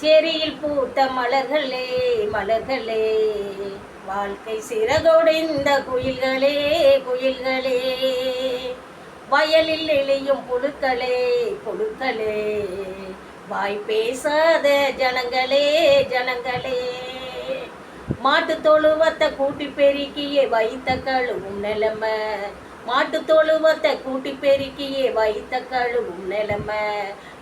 செரியில் பூத்த மலர்களே மலர்களே. வாழ்க்கை சிறகொடைந்த குயில்களே குயில்களே. வயலில் எளியும் புழுக்களே புழுக்களே. வாய் பேசாத ஜனங்களே ஜனங்களே. மாட்டு தொழுவத்தை கூட்டி பெருக்கியே வைத்த கழுவும் நிலைமை. மாட்டு தொழுவத்தை கூட்டி பெருக்கியே வைத்த கழுவும் நிலைமை.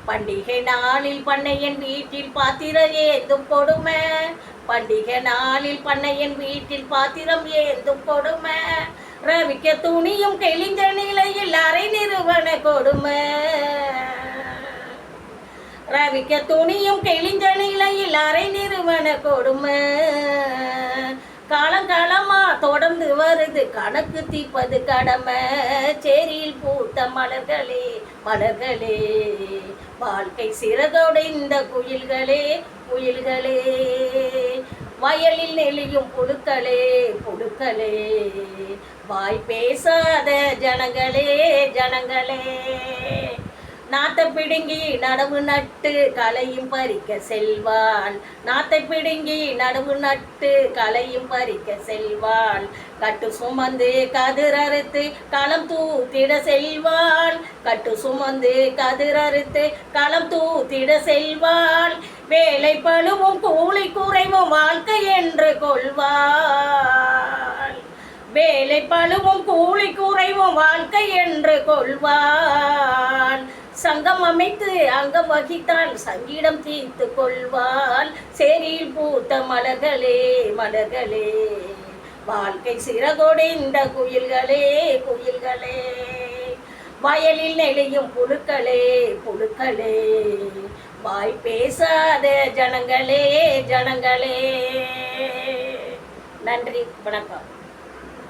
பண்டிகை நாளில் பண்ணையன் வீட்டில் பாத்திரம் ஏந்தும் கொடுமை. பண்டிகை நாளில் பண்ணையன் வீட்டில் பாத்திரம் ஏந்தும் கொடுமை. ரவிக்க துணியும் கெளிஞ்ச நிலையில் அரை நிறுவன கொடுமை. ரவிக்க துணியும் கெளிஞ்ச நிலையில் அரை நிறுவன கொடுமை. காலங்காலமா தொடர்ந்து வருது. கணக்கு தீப்பது கடமை. சேரியில் பூத்த மலர்களே மலர்களே. வாழ்க்கை சிறகொடைந்த குயில்களே குயில்களே. வயலில் நெளியும் புழுக்களே புழுக்களே. வாய் பேசாத ஜனங்களே ஜனங்களே. நாத்தை பிடுங்கி நடவு நட்டு கலையும் பறிக்க செல்வாள் நாத்தை பிடுங்கி நடவு நட்டு கலையும் பறிக்க செல்வாள் கட்டு சுமந்து கதிரறுத்து களம் தூத்திட செல்வாள் கட்டு சுமந்து கதிரறுத்து களம் தூத்திட செல்வாள் வேலை பழுவும் கூலி குறைவும் வாழ்க்கை என்று கொள்வாள். வேலை பழுவும் கூலி குறைவும் வாழ்க்கை என்று கொள்வாள். சங்கம் அமைத்து அங்கம் வகித்தால் சங்கீடம் தீர்த்து கொள்வாள். சேரியில் பூத்த மலர்களே மலர்களே. வாழ்க்கை சிறகொடைந்த குயில்களே குயில்களே. வயலில் நெளியும் புழுக்களே புழுக்களே. வாய் பேசாத ஜனங்களே ஜனங்களே. நன்றி வணக்கம்.